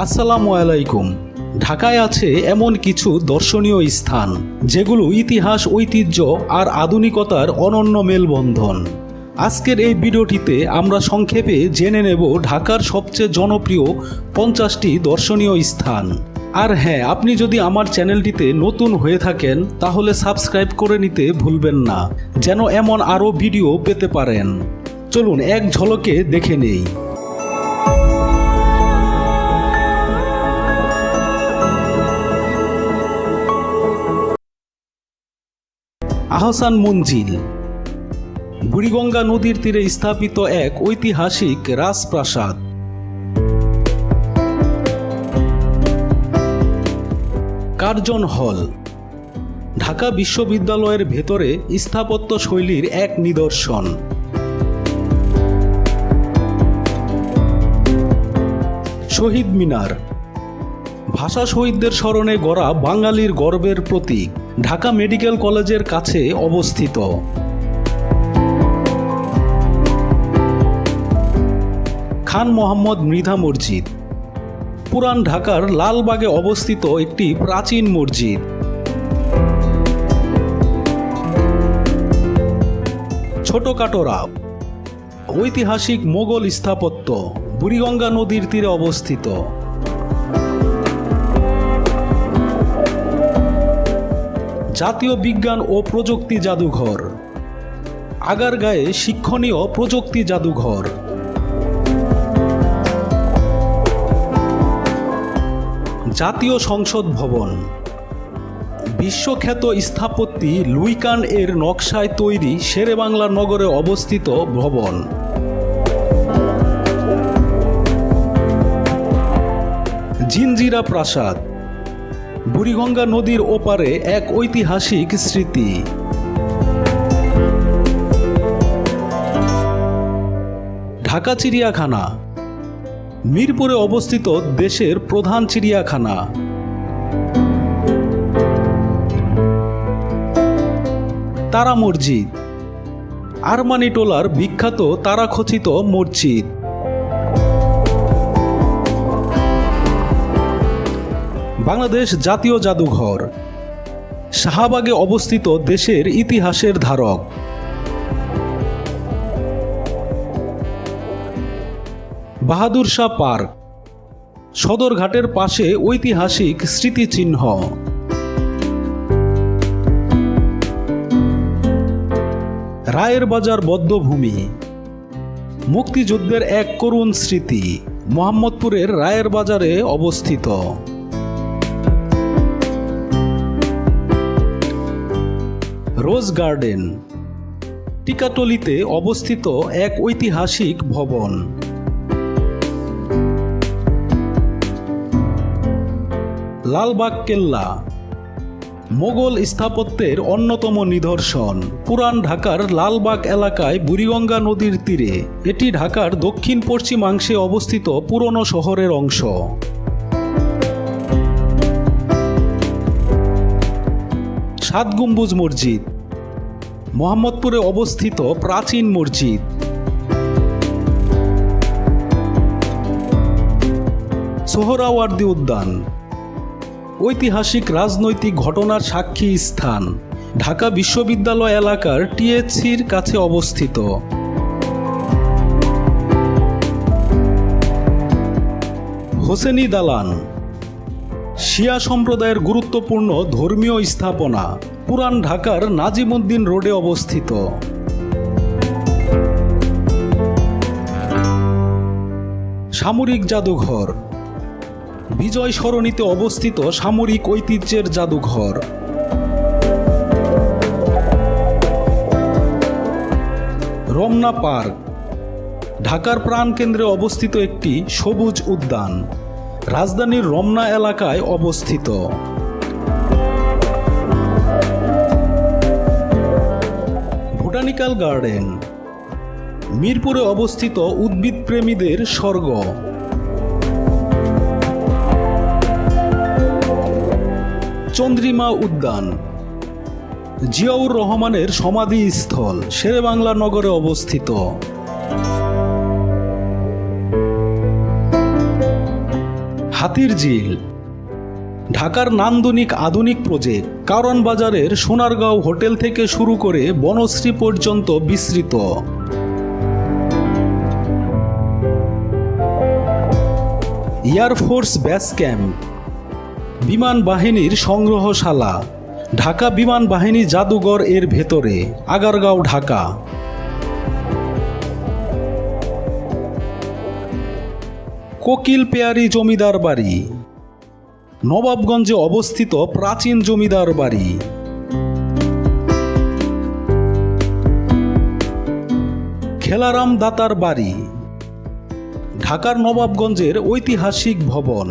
আসসালামু আলাইকুম। ঢাকায় আছে এমন কিছু দর্শনীয় স্থান, যেগুলো ইতিহাস, ঐতিহ্য আর আধুনিকতার অনন্য মেলবন্ধন। আজকের এই ভিডিওটিতে আমরা সংক্ষেপে জেনে নেব ঢাকার সবচেয়ে জনপ্রিয় পঞ্চাশটি দর্শনীয় স্থান। আর হ্যাঁ আপনি যদি আমার চ্যানেলটিতে নতুন হয়ে থাকেন, তাহলে সাবস্ক্রাইব করে নিতে ভুলবেন না, যেন এমন আরও ভিডিও পেতে পারেন। চলুন এক ঝলকে দেখে নেই। আহসান মঞ্জিল। বুড়িগঙ্গা নদীর তীরে স্থাপিত এক ঐতিহাসিক রাজপ্রাসাদ। কার্জন হল। ঢাকা বিশ্ববিদ্যালয়ের ভেতরে স্থাপত্য শৈলীর এক নিদর্শন। শহীদ মিনার। ভাষা শহীদদের স্মরণে গড়া বাঙালির গর্বের প্রতীক। ঢাকা মেডিকেল কলেজের কাছে অবস্থিত। খান মোহাম্মদ মৃধা মসজিদ। পুরান ঢাকার লালবাগে অবস্থিত একটি প্রাচীন মসজিদ। ছোট কাটোরা ঐতিহাসিক মোগল স্থাপত্য বুড়িগঙ্গা নদীর তীরে অবস্থিত। জাতীয় বিজ্ঞান ও প্রযুক্তি জাদুঘর। আগারগাঁয়ে শিক্ষণীয় প্রযুক্তি জাদুঘর। জাতীয় সংসদ ভবন। বিশ্বখ্যাত স্থাপত্যি লুইকান এর নকশায় তৈরি শেরেবাংলা নগরে অবস্থিত ভবন। জিনজিরা প্রাসাদ। বুড়িগঙ্গা নদীর ওপারে এক ঐতিহাসিক স্মৃতি। ঢাকা চিড়িয়াখানা। মিরপুরে অবস্থিত দেশের প্রধান চিড়িয়াখানা। তারা মসজিদ। আরমানি টোলার বিখ্যাত তারাখচিত মসজিদ। বাংলাদেশ জাতীয় জাদুঘর। শাহবাগে অবস্থিত দেশের ইতিহাসের ধারক। বাহাদুর শাহ পার্ক। সদরঘাটের পাশে ঐতিহাসিক স্মৃতিচিহ্ন। রায়ের বাজার বদ্ধভূমি। মুক্তিযুদ্ধের এক করুণ স্মৃতি, মোহাম্মদপুরের রায়ের বাজারে অবস্থিত। রোজ গার্ডেন। টিকাটলিতে অবস্থিত এক ঐতিহাসিক ভবন। লালবাগ কেল্লা। মোগল স্থাপত্যের অন্যতম নিদর্শন। পুরান ঢাকার লালবাগ এলাকায় বুড়িগঙ্গা নদীর তীরে। এটি ঢাকার দক্ষিণ পশ্চিমাংশে অবস্থিত পুরনো শহরের অংশ। সাত গম্বুজ মসজিদ। মোহাম্মদপুরে অবস্থিত প্রাচীন মসজিদ। সোহরাওয়ার্দী উদ্যান। ঐতিহাসিক রাজনৈতিক ঘটনার সাক্ষী স্থান, ঢাকা বিশ্ববিদ্যালয় এলাকার টিএসসির কাছে অবস্থিত। হোসেনি দালান। শিয়া সম্প্রদায়ের গুরুত্বপূর্ণ ধর্মীয় স্থাপনা। পুরান ঢাকার নাজিমুদ্দিন রোডে অবস্থিত। সামরিক জাদুঘর। বিজয় সরণিতে অবস্থিত সামরিক ঐতিহ্যের জাদুঘর। রমনা পার্ক। ঢাকার প্রাণকেন্দ্রে অবস্থিত একটি সবুজ উদ্যান। রাজধানীর রমনা এলাকায় অবস্থিত। Botanical garden. মিরপুরে অবস্থিত উদ্ভিদ প্রেমীদের স্বর্গ। চন্দ্রিমা উদ্যান। জিয়াউর রহমানের সমাধিস্থল, শেরেবাংলা নগরে অবস্থিত। হাতির ঝিল ঢাকার নান্দনিক আধুনিক প্রজেক্ট। কারণ বাজারের সোনারগাঁও হোটেল থেকে শুরু করে বনশ্রী পর্যন্ত বিস্তৃত। এয়ারফোর্স বেস ক্যাম্প, বিমান বাহিনীর সংগ্রহশালা, ঢাকা বিমান বাহিনী জাদুঘর এর ভেতরে, আগারগাঁও, ঢাকা। কোকিল পেয়ারি জমিদার বাড়ি নবাবগঞ্জে অবস্থিত প্রাচীন জমিদার বাড়ি। খেলারাম দাতার বাড়ি। ঢাকার নবাবগঞ্জের ঐতিহাসিক ভবন।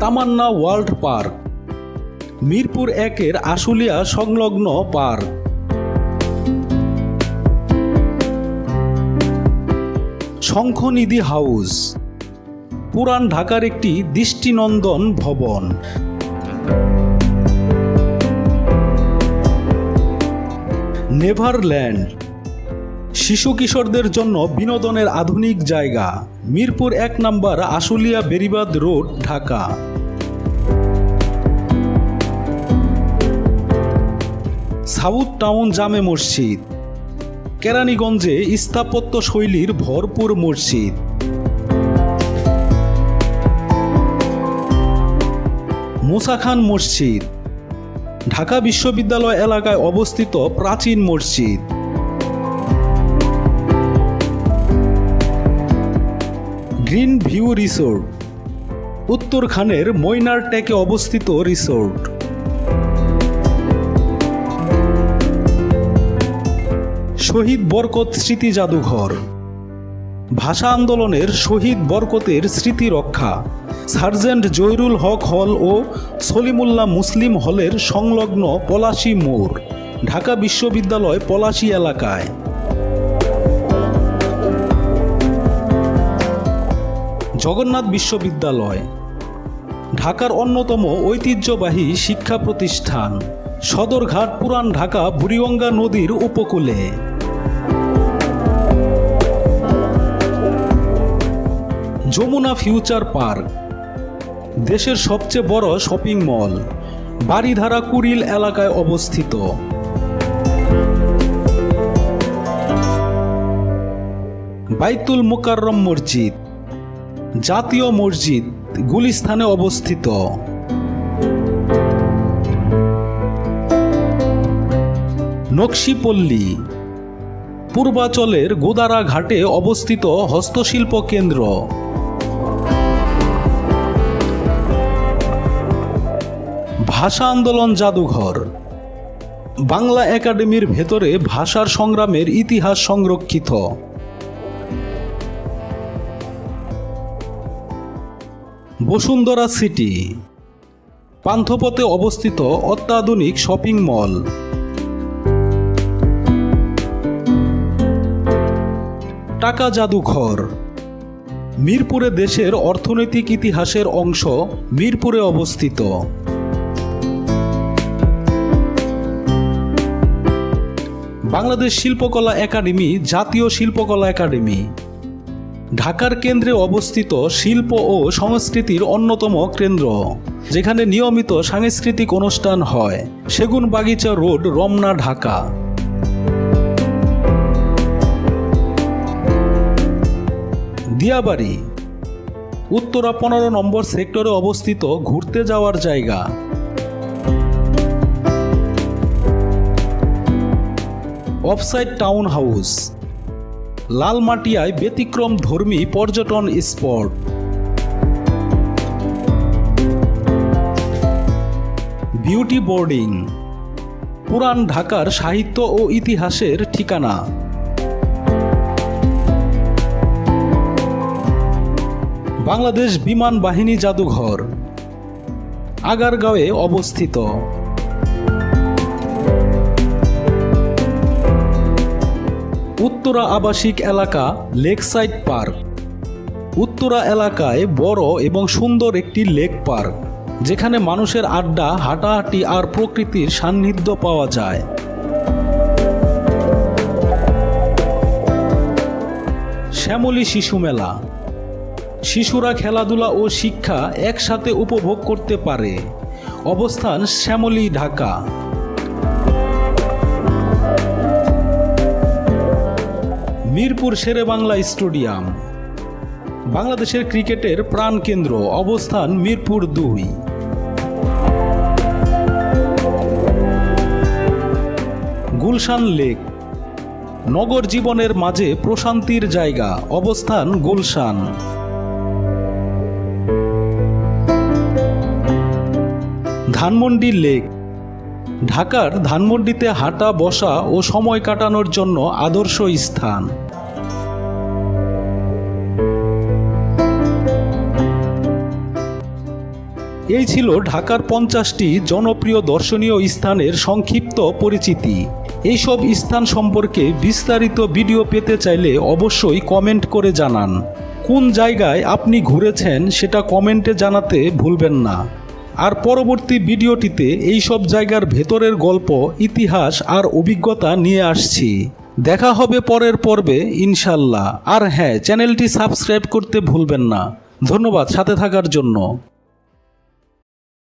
তামান্না ওয়ার্ল্ড পার্ক। মিরপুর একের আশুলিয়া সংলগ্ন পার্ক। শঙ্খনিধি হাউস, পুরান ঢাকার একটি দৃষ্টিনন্দন ভবন। নেভারল্যান্ড, শিশু কিশোরদের জন্য বিনোদনের আধুনিক জায়গা, মিরপুর এক নম্বর Ashulia Beribadh road, Dhaka. South town জামে মসজিদ কেরানীগঞ্জে স্থাপত্য শৈলীর ভরপুর মসজিদ। মুসা খান মসজিদ। ঢাকা বিশ্ববিদ্যালয় এলাকায় অবস্থিত প্রাচীন মসজিদ। Green view resort. উত্তরখানের মৈনার টেকে অবস্থিত রিসোর্ট। শহীদ বরকত স্মৃতি জাদুঘর। ভাষা আন্দোলনের শহীদ বরকতের স্মৃতি রক্ষা। সার্জেন্ট জহিরুল হক হল ও সলিমুল্লাহ মুসলিম হলের সংলগ্ন পলাশী মোড়, ঢাকা বিশ্ববিদ্যালয় পলাশী এলাকায়। জগন্নাথ বিশ্ববিদ্যালয়, ঢাকার অন্যতম ঐতিহ্যবাহী শিক্ষা প্রতিষ্ঠান, সদরঘাট পুরান ঢাকা বুড়িগঙ্গা নদীর উপকূলে। Jamuna future park. দেশের সবচেয়ে বড় শপিং মল বাড়িধারা কুড়িল এলাকায় অবস্থিত। বাইতুল মোকাররম মসজিদ, জাতীয় মসজিদ, গুলিস্থানে অবস্থিত। নকশিপল্লী, পূর্বাচলের গোদারা ঘাটে অবস্থিত হস্তশিল্প কেন্দ্র। ভাষা আন্দোলন জাদুঘর। বাংলা একাডেমির ভেতরে ভাষার সংগ্রামের ইতিহাস সংরক্ষিত। বসুন্ধরা সিটি। পান্থপথে অবস্থিত অত্যাধুনিক শপিং মল। টাকা জাদুঘর। মিরপুরে দেশের অর্থনৈতিক ইতিহাসের অংশ মিরপুরে অবস্থিত। বাংলাদেশ শিল্পকলা একাডেমি জাতীয় শিল্পকলা একাডেমি। ঢাকার কেন্দ্রে অবস্থিত শিল্প ও সংস্কৃতির অন্যতম কেন্দ্র, যেখানে নিয়মিত সাংস্কৃতিক অনুষ্ঠান হয়। সেগুন বাগিচা রোড, রমনা, ঢাকা। দিয়াবাড়ি, উত্তরা পনেরো নম্বর সেক্টরে অবস্থিত ঘুরতে যাওয়ার জায়গা। Offside town house. লালমাটিয়ায় ব্যতিক্রম ধর্মী পর্যটন স্পট। Beauty boarding. পুরান ঢাকার সাহিত্য ও ইতিহাসের ঠিকানা। বাংলাদেশ বিমান বাহিনী জাদুঘর। আগারগাঁওয়ে অবস্থিত। উত্তরা আবাসিক এলাকা লেকসাইড পার্ক। উত্তরা এলাকায় বড় এবং সুন্দর একটি লেক পার্ক, যেখানে মানুষের আড্ডা, হাঁটাহাঁটি আর প্রকৃতির সান্নিধ্য পাওয়া যায়। শ্যামলী শিশু মেলা। শিশুরা খেলাধুলা ও শিক্ষা একসাথে উপভোগ করতে পারে। অবস্থান শ্যামলী, ঢাকা। মিরপুর শেরেবাংলা স্টেডিয়াম। বাংলাদেশের ক্রিকেটের প্রাণকেন্দ্র অবস্থান মিরপুর দুই। গুলশান লেক। নগর জীবনের মাঝে প্রশান্তির জায়গা, অবস্থান গুলশান। ধানমন্ডি লেক। ঢাকার ধানমন্ডিতে হাঁটা, বসা ও সময় কাটানোর জন্য আদর্শ স্থান। এই ছিল ঢাকার পঞ্চাশটি জনপ্রিয় দর্শনীয় স্থানের সংক্ষিপ্ত পরিচিতি। এইসব স্থান সম্পর্কে বিস্তারিত ভিডিও পেতে চাইলে অবশ্যই কমেন্ট করে জানান। কোন জায়গায় আপনি ঘুরেছেন সেটা কমেন্টে জানাতে ভুলবেন না। আর পরবর্তী ভিডিওটিতে এই সব জায়গার ভেতরের গল্প, ইতিহাস আর অভিজ্ঞতা নিয়ে আসছি। দেখা হবে পরের পর্বে, ইনশাল্লাহ। আর হ্যাঁ চ্যানেলটি সাবস্ক্রাইব করতে ভুলবেন না। ধন্যবাদ সাথে থাকার জন্য।